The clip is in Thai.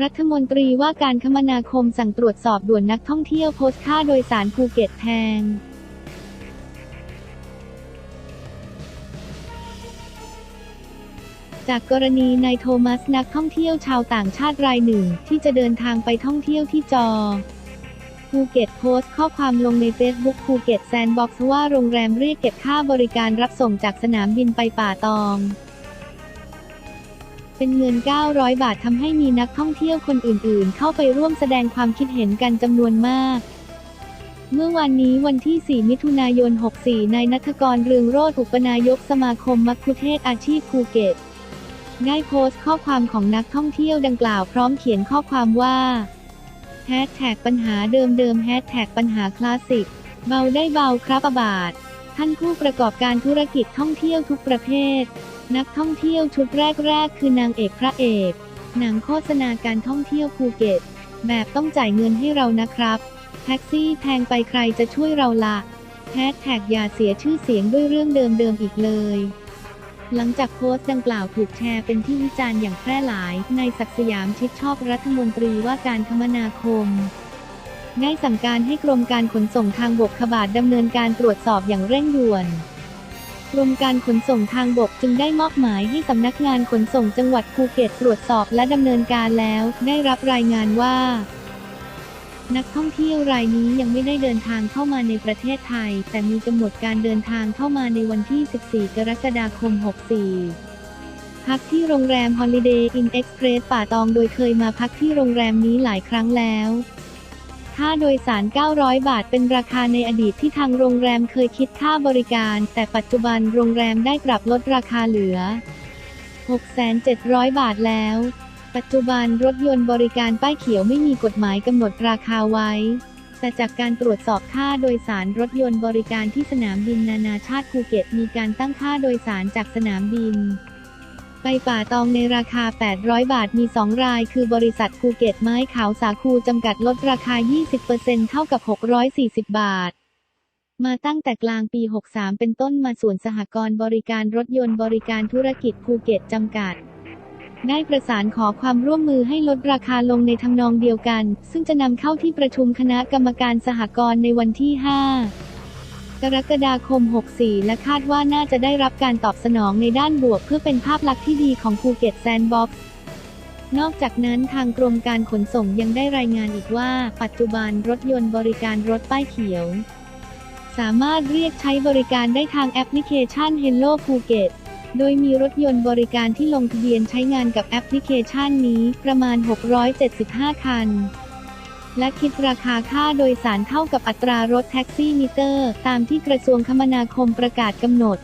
รัฐมนตรีว่าการคมนาคมสั่งตรวจสอบด่วนนักท่องเที่ยวโพสต์ค่าโดยสารภูเก็ตแพงจากกรณีนายโทมัสนักท่องเที่ยวชาวต่างชาติรายหนึ่ง ที่จะเดินทางไปท่องเที่ยวที่จอภูเก็ตโพสต์ข้อความลงใน Facebook ภูเก็ตแซนด์บ็อกซ์ว่าโรงแรมเรียกเก็บค่าบริการรับส่งจากสนามบินไปป่าตอง เป็นเงิน 900 บาททำให้มีนักท่องเที่ยวคนอื่นๆ เข้าไปร่วมแสดงความคิดเห็นกันจำนวนมาก เมื่อวันนี้วันที่ 4 มิถุนายน 64 นายนัทกรเรืองโรธอุปนายกสมาคมมัคคุเทศอาชีพภูเก็ต ได้โพสต์ข้อความของนักท่องเที่ยวดังกล่าวพร้อมเขียนข้อความว่าแฮชแท็กปัญหาเดิมๆแฮชแท็กปัญหาคลาสสิก เบาได้เบาครับอาบาท ท่านผู้ประกอบการธุรกิจท่องเที่ยวทุกประเภท นักท่องเที่ยวชุดแรก ๆ คือนางเอกพระเอก หนังโฆษณาการท่องเที่ยวภูเก็ต แบบต้องจ่ายเงินให้เรานะครับ แท็กซี่แพงไปใครจะช่วยเราละแฮชแท็กอย่าเสียชื่อเสียงด้วยเรื่องเดิมๆอีกเลยหลังจากโพสต์ดังกล่าวถูกแชร์เป็นที่วิจารณ์อย่างแพร่หลาย ในศักสยามชิดชอบรัฐมนตรีว่าการคมนาคม ได้สั่งการให้กรมการขนส่งทางบกขบาดดำเนินการตรวจสอบอย่างเร่งด่วน กรมการขนส่งทางบกจึงได้มอบหมายให้สำนักงานขนส่งจังหวัดภูเก็ตตรวจสอบและดำเนินการแล้ว ได้รับรายงานว่า นักท่องเที่ยวรายนี้ยังไม่ได้เดินทางเข้ามาในประเทศไทย แต่มีกำหนดการเดินทางเข้ามาในวันที่ 14 กรกฎาคม 64พักที่โรงแรม Holiday Inn Express ป่าตองโดยเคยมาพักที่โรงแรมนี้หลายครั้งแล้ว ค่าโดยสาร 900 บาท เป็นราคาในอดีตที่ทางโรงแรมเคยคิดค่าบริการ แต่ปัจจุบันโรงแรมได้ปรับลดราคาเหลือ 6,700 บาทแล้ว ปัจจุบันรถยนต์บริการป้ายเขียวไม่มีกฎหมายกำหนดราคาไว้ แต่จากการตรวจสอบค่าโดยสารรถยนต์บริการที่สนามบินนานาชาติภูเก็ต มีการตั้งค่าโดยสารจากสนามบิน ไปป่าตองในราคา 800 บาทมี 2 ราย คือบริษัทภูเก็ตไม้ขาวสาคูจำกัดลดราคา 20%เท่ากับ 640 บาท มาตั้งแต่กลางปี 63 เป็นต้นมาส่วนสหกรณ์บริการรถยนต์บริการธุรกิจภูเก็ตจำกัดได้ประสานขอความร่วมมือให้ลดราคาลงในทำนองเดียวกัน ซึ่งจะนำเข้าที่ประชุมคณะกรรมการสหกรณ์ในวันที่ 5 กรกฎาคม 64 และคาดว่าน่าจะได้รับการตอบสนองในด้านบวกเพื่อเป็นภาพลักษณ์ที่ดีของภูเก็ตแซนด์บ็อกซ์นอกจากนั้นทางกรมการขนส่งยังได้รายงานอีกว่า ปัจจุบันรถยนต์บริการรถป้ายเขียว สามารถเรียกใช้บริการได้ทางแอปพลิเคชัน Hello Phuket โดยมีรถยนต์บริการที่ลงทะเบียนใช้งานกับแอปพลิเคชันนี้ประมาณ 675 คัน และคิดราคาค่าโดยสารเท่ากับอัตรารถแท็กซี่มิเตอร์ ตามที่กระทรวงคมนาคมประกาศกำหนด